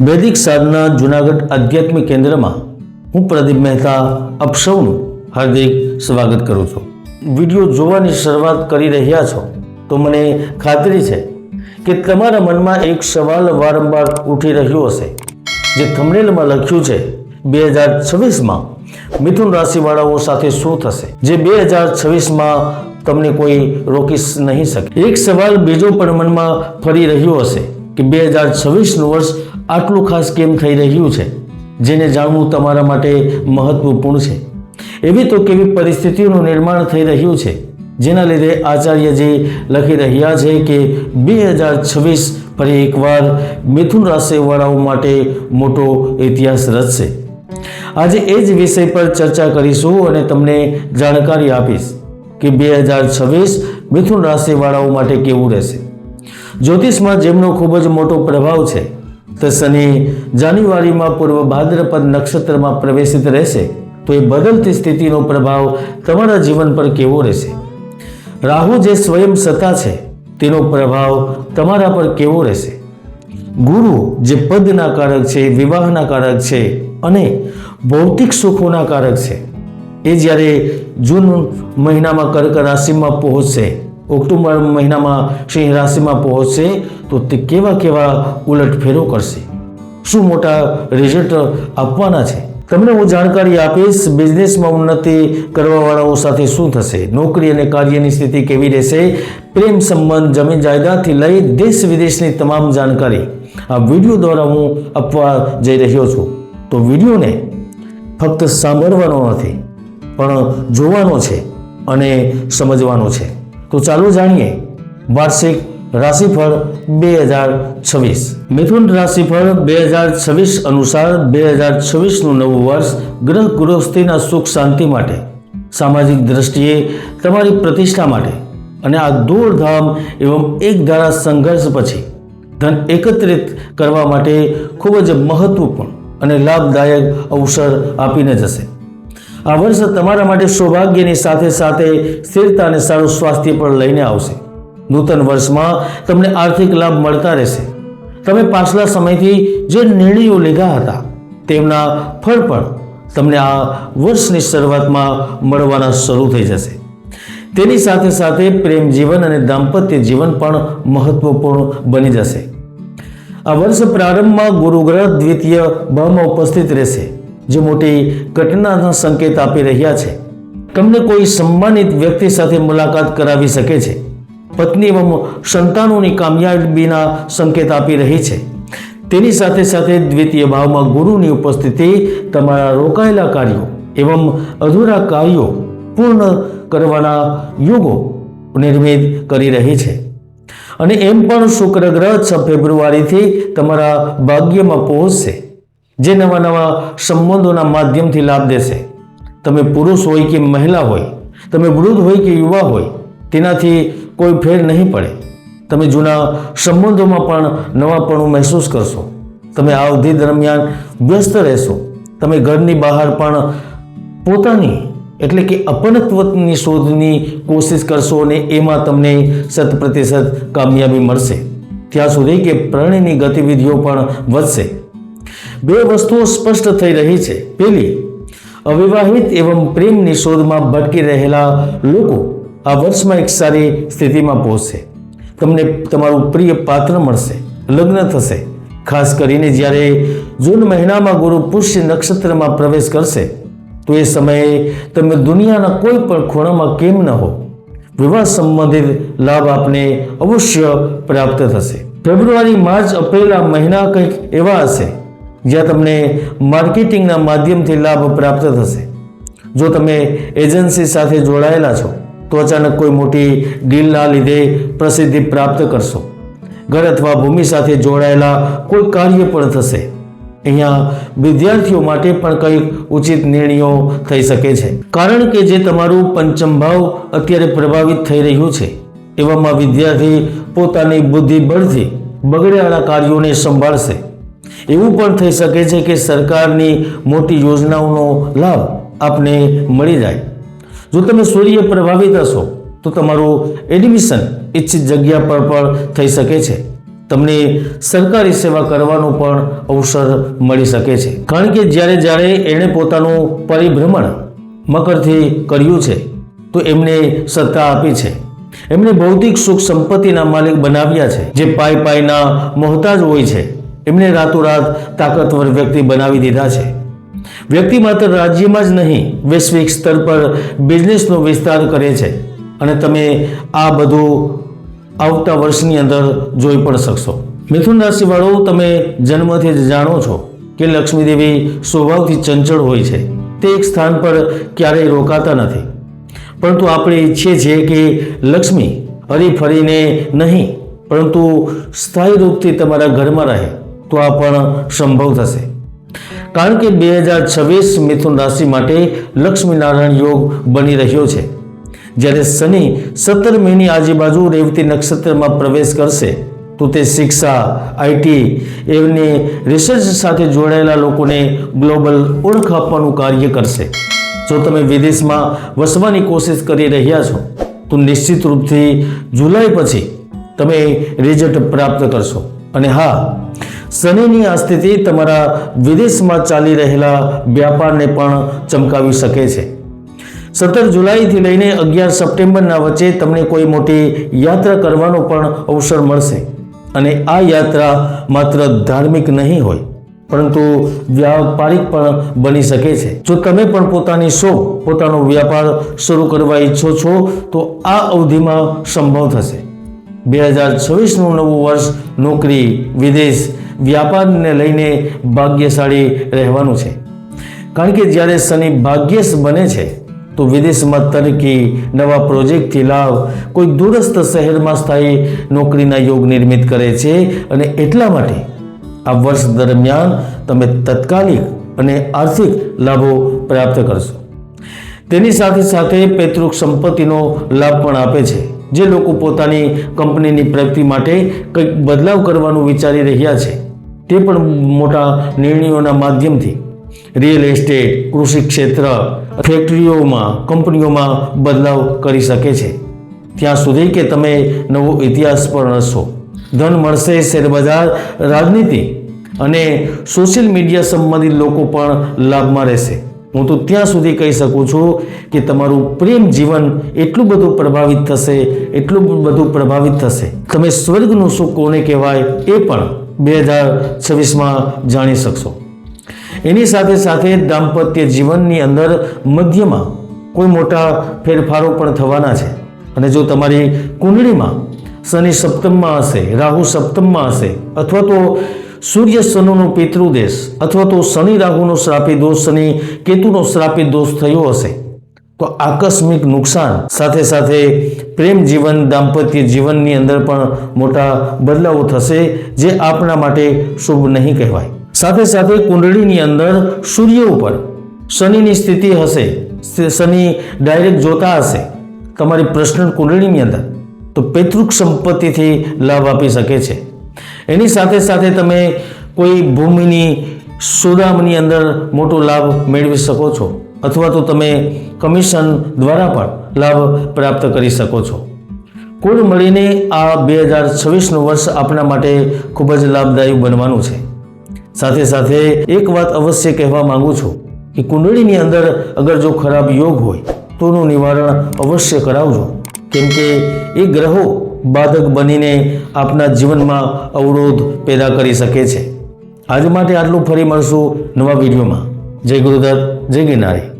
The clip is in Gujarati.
વૈદિક સાધના જુનાગઢ આધ્યાત્મિક કેન્દ્રમાં હું પ્રદીપ મહેતા આપ હાર્દિક સ્વાગત કરું છું. વીડિયો જોવાની શરૂઆત કરી રહ્યા છો તો મને ખાતરી છે કે તમારા મનમાં એક સવાલ વારંવાર ઉઠી રહ્યો હશે. જે થંબનેલમાં લખ્યું છે, બે હજાર છવ્વીસમાં મિથુન રાશિવાળાઓ સાથે શું થશે? જે બે હજાર છવ્વીસમાં તમને કોઈ રોકી નહીં શકે. એક સવાલ બીજો પણ મનમાં ફરી રહ્યો હશે. કે બે હજાર છવ્વીસનું વર્ષ આટલું ખાસ કેમ થઈ રહ્યું છે? જેને જાણવું તમારા માટે મહત્વપૂર્ણ છે. એવી તો કેવી પરિસ્થિતિઓનું નિર્માણ થઈ રહ્યું છે, જેના લીધે આચાર્યજી લખી રહ્યા છે કે બે હજાર છવ્વીસ ફરી એકવાર મિથુન રાશિવાળાઓ માટે મોટો ઇતિહાસ રચશે. આજે એ જ વિષય પર ચર્ચા કરીશું અને તમને જાણકારી આપીશ કે બે હજાર છવ્વીસ મિથુન રાશિવાળાઓ માટે કેવું રહેશે. જ્યોતિષમાં જેમનો ખૂબ જ મોટો પ્રભાવ છે, તે શનિ જાન્યુઆરીમાં પૂર્વ ભાદ્રપદ નક્ષત્રમાં પ્રવેશિત રહેશે, તો એ બદલતી સ્થિતિનો પ્રભાવ તમારા જીવન પર કેવો રહેશે? રાહુ જે સ્વયં સત્તા છે, તેનો પ્રભાવ તમારા પર કેવો રહેશે? ગુરુ જે પદના કારક છે વિવાહના કારક છે અને ભૌતિક સુખોના કારક છે, એ જ્યારે જૂન મહિનામાં કર્ક રાશિમાં પહોંચશે ઓક્ટોબર મહિનામાં સિંહ રાશિમાં પહોંચશે, તો તે કેવા કેવા ઉલટફેરો કરશે? શું મોટા રિઝલ્ટ આપવાના છે? તમને હું જાણકારી આપીશ બિઝનેસમાં ઉન્નતિ કરવાવાળાઓ સાથે શું થશે? નોકરી અને કાર્યની સ્થિતિ કેવી રહેશે? પ્રેમ સંબંધ, જમીન જાયદાદથી લઈ દેશ વિદેશની તમામ જાણકારી આ વીડિયો દ્વારા હું આપવા જઈ રહ્યો છું. તો વિડીયોને ફક્ત સાંભળવાનો નથી, પણ જોવાનો છે અને સમજવાનો છે. તો ચાલો જાણીએ વાર્ષિક રાશિફળ બે હજાર છવ્વીસ. મિથુન રાશિફળ બે હજાર છવ્વીસ અનુસાર બે હજાર છવ્વીસનું નવું વર્ષ ગ્રહ ગૃહસ્થિના સુખ શાંતિ માટે, સામાજિક દ્રષ્ટિએ તમારી પ્રતિષ્ઠા માટે અને આ દોડધામ એવં એક ધારા સંઘર્ષ પછી ધન એકત્રિત કરવા માટે ખૂબ જ મહત્વપૂર્ણ અને લાભદાયક અવસર આપીને જશે. આ વર્ષ તમારા માટે સૌભાગ્યની સાથે સાથે સ્થિરતા અને સારું સ્વાસ્થ્ય પણ લઈને આવશે. નૂતન વર્ષમાં તમને આર્થિક લાભ મળતા રહેશે. તમે પાછલા સમયથી જે નિર્ણયો લીધા હતા, તેમના ફળ પણ તમને આ વર્ષની શરૂઆતમાં મળવાના શરૂ થઈ જશે. તેની સાથે સાથે પ્રેમ જીવન અને દાંપત્ય જીવન પણ મહત્વપૂર્ણ બની જશે. આ વર્ષ પ્રારંભમાં ગુરુગ્રહ દ્વિતીય ભાવમાં ઉપસ્થિત રહેશે. જે મોટી ઘટનાના સંકેત આપી રહ્યા છે. તમને કોઈ સન્માનિત વ્યક્તિ સાથે મુલાકાત કરાવી શકે છે? પત્ની એવં સંતાનોની કામયાબીના સંકેત આપી રહી છે. તેની સાથે સાથે દ્વિતીય ભાવમાં ગુરુની ઉપસ્થિતિ, તમારા રોકાયેલા કાર્યો એવં અધૂરા કાર્યો પૂર્ણ કરવાના યુગો નિર્મિત કરી રહી છે. અને એમ પણ શુક્ર ગ્રહ છ ફેબ્રુઆરીથી તમારા ભાગ્યમાં પહોંચશે. જે નવા નવા સંબંધોના માધ્યમથી લાભ દેશે. તમે પુરુષ હોય કે મહિલા હોય, તમે વૃદ્ધ હોય કે યુવા હોય, તેનાથી કોઈ ફેર નહીં પડે. તમે જૂના સંબંધોમાં પણ નવાપણું મહેસૂસ કરશો. તમે આ અવધિ દરમિયાન વ્યસ્ત રહેશો. તમે ઘરની બહાર પણ પોતાની, એટલે કે અપનત્વની શોધની કોશિશ કરશો અને એમાં તમને શત પ્રતિશત કામયાબી મળશે. ત્યાં સુધી કે પ્રણયની ગતિવિધિઓ પણ વધશે. બે વસ્તુઓ સ્પષ્ટ થઈ રહી છે. પહેલી અવિવાહિત એવં પ્રેમની શોધમાં ભટકી રહેલા લોકો આ વર્ષમાં એક સારી સ્થિતિમાં પહોંચશે. તમને તમારું પ્રિય પાત્ર મળશે, લગ્ન થશે. ખાસ કરીને જ્યારે જૂન મહિનામાં ગુરુ પુષ્ય નક્ષત્રમાં પ્રવેશ કરશે, તો એ સમયે તમે દુનિયાના કોઈ પણ ખૂણામાં કેમ ન હો. વિવાહ સંબંધિત લાભ આપને અવશ્ય પ્રાપ્ત થશે. ફેબ્રુઆરી, માર્ચ, એપ્રિલ આ મહિના કંઈક એવા હશે. જ્યાં તમને માર્કેટિંગના માધ્યમથી લાભ પ્રાપ્ત થશે. જો તમે એજન્સી સાથે જોડાયેલા છો, તો અચાનક કોઈ મોટી ડીલના લીધે પ્રસિદ્ધિ પ્રાપ્ત કરશો. ઘર અથવા ભૂમિ સાથે જોડાયેલા કોઈ કાર્ય પણ થશે. અહીંયા વિદ્યાર્થીઓ માટે પણ કંઈક ઉચિત નિર્ણયો થઈ શકે છે. કારણ કે જે તમારું પંચમ ભાવ અત્યારે પ્રભાવિત થઈ રહ્યું છે, એવામાં વિદ્યાર્થી પોતાની બુદ્ધિ બળથી બગડેલા કાર્યોને સંભાળશે. એવું પણ થઈ શકે છે કે સરકારની મોટી યોજનાઓનો લાભ આપને મળી જાય. જો તમે સૂર્ય પ્રભાવિત હશો, તો તમારું એડમિશન ઈચ્છિત જગ્યા પર પણ થઈ શકે છે. તમને સરકારી સેવા કરવાનો પણ અવસર મળી શકે છે. કારણ કે જ્યારે જ્યારે એણે પોતાનું પરિભ્રમણ મકરથી કર્યું છે, તો એમને સત્તા આપી છે. એમને ભૌતિક સુખ સંપત્તિના માલિક બનાવ્યા છે, જે પાય પાયના મોહતાજ હોય છે. એમને રાતોરાત તાકાતવર વ્યક્તિ બનાવી દીધા છે. વ્યક્તિ માત્ર રાજ્યમાં જ નહીં, વૈશ્વિક સ્તર પર બિઝનેસનો વિસ્તાર કરે છે. અને તમે આ બધું આવતા વર્ષની અંદર જોઈ પણ શકશો. મિથુન રાશિવાળો તમે જન્મથી જ જાણો છો કે લક્ષ્મીદેવી સ્વભાવથી ચંચળ હોય છે. તે એક સ્થાન પર ક્યારેય રોકાતા નથી. પરંતુ આપણે ઈચ્છીએ છીએ કે લક્ષ્મી હરી ફરીને નહીં, પરંતુ સ્થાયી રૂપથી તમારા ઘરમાં રહે. તો આ પણ સંભવ થશે. કારણ કે બે હજાર છવ્વીસ મિથુન રાશિ માટે લક્ષ્મીનારાયણ યોગ બની રહ્યો છે. જ્યારે શનિ સત્તર મેની આજુબાજુ રેવતી નક્ષત્રમાં પ્રવેશ કરશે, તો તે શિક્ષા આઈટી એમની રિસર્ચ સાથે જોડાયેલા લોકોને ગ્લોબલ ઓળખ આપવાનું કાર્ય કરશે. જો તમે વિદેશમાં વસવાની કોશિશ કરી રહ્યા છો, તો નિશ્ચિત રૂપથી જુલાઈ પછી તમે રિઝલ્ટ પ્રાપ્ત કરશો. અને હા શનિની આ સ્થિતિ તમારા વિદેશમાં ચાલી રહેલા વ્યાપારને પણ ચમકાવી શકે છે. સત્તર જુલાઈથી લઈને અગિયાર સપ્ટેમ્બરના વચ્ચે તમને કોઈ મોટી યાત્રા કરવાનો પણ અવસર મળશે. અને આ યાત્રા માત્ર ધાર્મિક નહીં હોય, પરંતુ વ્યાપારિક પણ બની શકે છે. જો તમે પણ પોતાની શોપ, પોતાનો વ્યાપાર શરૂ કરવા ઈચ્છો છો, તો આ અવધિમાં સંભવ થશે. બે હજાર છવ્વીસનું નવું વર્ષ નોકરી, વિદેશ વ્યાપારને લઈને ભાગ્યશાળી રહેવાનું છે. કારણ કે જ્યારે શનિ ભાગ્યશ બને છે, તો વિદેશમાં તરકી, નવા પ્રોજેક્ટથી લાભ કોઈ દૂરસ્થ શહેરમાં સ્થાયી નોકરીના યોગ નિર્મિત કરે છે અને એટલા માટે આ વર્ષ દરમિયાન તમે તત્કાલિક અને આર્થિક લાભો પ્રાપ્ત કરશો. તેની સાથે સાથે પૈતૃક સંપત્તિનો લાભ પણ આપે છે. જે લોકો પોતાની કંપનીની પ્રગતિ માટે કંઈક બદલાવ કરવાનું વિચારી રહ્યા છે. તે પણ મોટા નિર્ણયોના માધ્યમથી રિયલ એસ્ટેટ કૃષિ ક્ષેત્ર ફેક્ટરીઓમાં કંપનીઓમાં બદલાવ કરી શકે છે. ત્યાં સુધી કે તમે નવો ઇતિહાસ પણ રચશો ધન મળશે શેરબજાર રાજનીતિ અને સોશિયલ મીડિયા સંબંધિત લોકો પણ લાભમાં રહેશે. હું તો ત્યાં સુધી કહી શકું છું કે તમારું પ્રેમ જીવન એટલું બધું પ્રભાવિત થશે, એટલું બધું પ્રભાવિત થશે. તમે સ્વર્ગનું સુખ કોને કહેવાય એ પણ બે હજાર છવ્વીસમાં જાણી શકશો. એની સાથે સાથે દાંપત્ય જીવનની અંદર મધ્યમાં કોઈ મોટા ફેરફારો પણ થવાના છે. અને જો તમારી કુંડળીમાં શનિ સપ્તમમાં હશે, રાહુ સપ્તમમાં હશે, અથવા તો સૂર્ય શનુનો પિતૃદેશ, અથવા તો શનિ રાહુનો શ્રાપી દોષ, શનિ કેતુનો શ્રાપી દોષ થયો હશે તો આકસ્મિક નુકસાન સાથે સાથે પ્રેમ જીવન, દાંપત્ય જીવનની અંદર પણ મોટા બદલાવો થશે, જે આપણા માટે શુભ નહીં કહેવાય. સાથે સાથે કુંડળીની અંદર સૂર્ય ઉપર શનિની સ્થિતિ હશે શનિ ડાયરેક્ટ જોતા હશે. તમારી પ્રશ્ન કુંડળીની અંદર, તો પૈતૃક સંપત્તિથી લાભ આપી શકે છે. એની સાથે સાથે તમે કોઈ ભૂમિની, સોદામની અંદર મોટો લાભ મેળવી શકો છો. અથવા તો તમે કમિશન દ્વારા પણ લાભ પ્રાપ્ત કરી શકો છો. કુલ મળીને આ બે હજાર છવ્વીસનું વર્ષ આપણા માટે ખૂબ જ લાભદાયી બનવાનું છે. સાથે સાથે એક વાત અવશ્ય કહેવા માંગુ છું કે કુંડળીની અંદર અગર જો ખરાબ યોગ હોય, તો એનું નિવારણ અવશ્ય કરાવજો. કેમ કે એ ગ્રહો બાધક બનીને આપના જીવનમાં અવરોધ પેદા કરી શકે છે. આજ માટે આટલું ફરી મળશું નવા વિડીયોમાં. જય ગુરુદત્ત. જય ગિરનારી